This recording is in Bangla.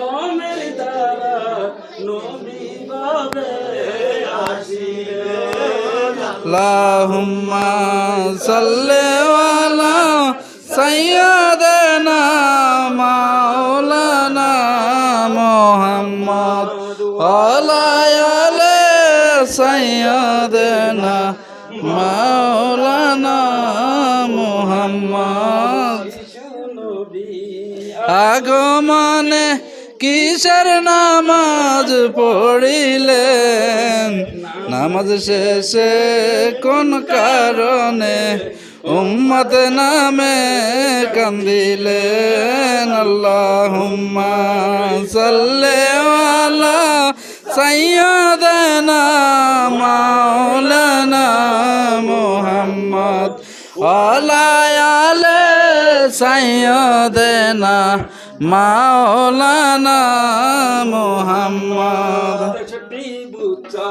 লমের দ্বারা নবী বাবে আসিলেন আল্লাহুম্মা সাল্লি সাইয়্যিদিনা ওয়ালা আলি মাওলানা আগমনে কিসের নামাজ পড়িলেন নামাজ শেষে কোন কারণে উম্মত নামে কান্দিলেন? আল্লাহুম্মা সাল্লি আলা সাইয়্যিদিনা মাওলানা মুহাম্মদ। আলি সাইয়্যিদিনা মাওলানা মোহাম্মদ। বুচ্চা